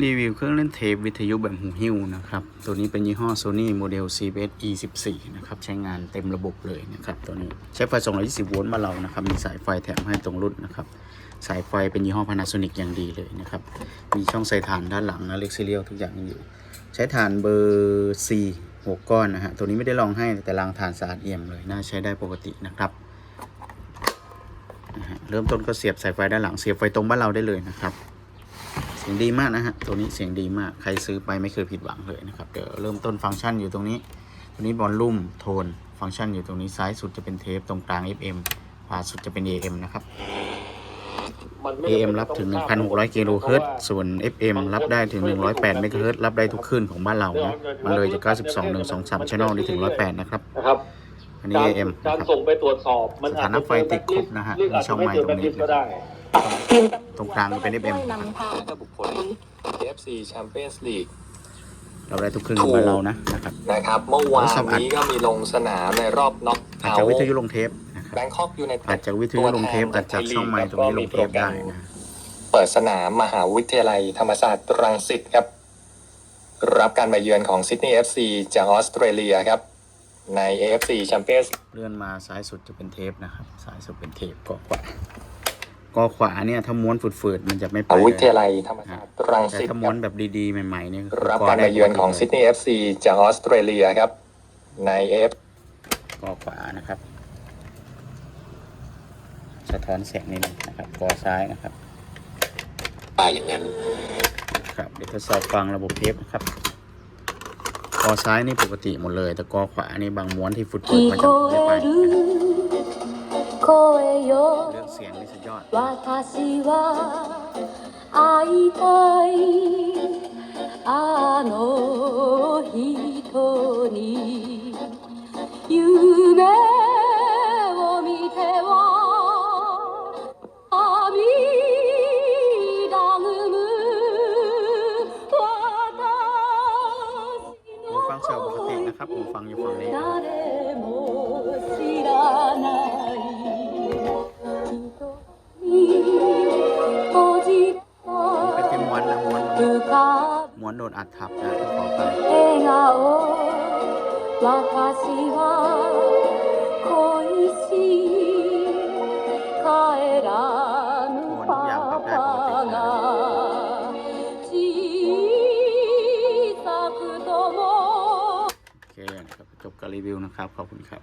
รีวิวเครื่องเล่นเทปวิทยุแบบหูหิ้วนะครับ ตัวนี้เป็นยี่ห้อ Sony โมเดล CBS E14 นะครับ ใช้งานเต็มระบบเลยนะครับ ตัวนี้ใช้ไฟ 220 โวลต์มาเรานะครับ มีสายไฟแถมให้ตรงรุ่นนะครับ สายไฟเป็นยี่ห้อ Panasonic อย่างดีเลยนะครับ มีช่องใส่ถ่านด้านหลังนะเล็กซีเรียลทุกอย่างอยู่ ใช้ถ่านเบอร์ C 6ก้อนนะฮะ ตัวนี้ไม่ได้ลองให้แต่รางถ่านสะอาดเอี่ยมเลยน่าใช้ได้ปกตินะครับเริ่มต้นก็เสียบสายไฟด้านหลังเสียบไฟตรงบ้านเราได้เลยนะครับ สียงดีมากนะฮะ ตัวนี้เสียงดีมาก ใครซื้อไปไม่เคยผิดหวังเลยนะครับ เดี๋ยวเริ่มต้นฟังก์ชันอยู่ตรงนี้ ตัวนี้บอลลุ่มโทน ฟังก์ชันอยู่ตรงนี้ ซ้ายสุดจะเป็นเทป ตรงกลาง FM ขวาสุดจะเป็น AM นะครับมันไม่ AM รับถึง 1,600 กิโลเฮิรตซ์ ส่วน FM รับได้ถึง 108 เมกะเฮิรตซ์ รับได้ทุกคลื่นของบ้านเรานะมันเลยจาก 92 123 channel นี่ถึง 108 นะครับนะครับอันนี้การ AM นะการครับส่งไปตรวจสอบ มันสถานะไฟติดครบนะฮะเรื่องอาจมีช่จะองไม่ไมค์เกินตรงนี้กระพริบก็ได้ ตรงกลางก็เป็น FM นำพากับบุคคล AFC Champions League เราได้ทุกคลื่นของบ้านเรานะนะครับนะครับ เมื่อวานนี้ก็มีลงสนามในรอบน็อกอาจเอาจะท์วิทยุลงเทปนะครับแบงคอกยูไนเต็อาจดจะวิทยุลงเทปอาจจะช่องไมค์ตรงนี้ลงเทปได้นะเปิดสนามมหาวิทยาลัยธรรมศาสตร์รังสิตครับ รับการมาเยือนของซิดนีย์ FC จากออสเตรเลียครับ ใน AFC Champions เลื่อนมาซ้ายสุดจะเป็นเทปนะครับซ้ายสุดเป็นเทปก็ขวา กอขวาเนี่ยถ้าม้วนฝืดๆมันจะไม่ไปองวิทยาลัยธรรมศาสตร์รังสิตแต่ถ้าม้วนแบบดีๆ ใหม่ๆนี่ยรับการมาเยือนของซิดนีย์เอฟซีจากออสเตรเลียครับ ในเอฟกอขวานะครับ สะท้อนแสงนิดนึงนะครับกอซ้ายนะครับไปอย่างนั้นครับเดี๋ยวทดสอบฟังระบบเทปครับกอซ้ายนี่ปกติหมดเลย แต่กอขวานี่บางม้วนที่ฝุดเปิดมันจะไม่ไปนะครับ ลือกเสียงนี่สุดยอด 私は会いたいあの人に夢を見ては涙ぐむ私 หูฟังเสียงปกตินะครับหูฟังอยู่ฝั่งนี้ 誰も知らない บมวนโดนอัดทับนะขอไปม้วนทุกอย่างปรับได้ปกตินะจบการรีวิวนะครับ ขอบคุณครับ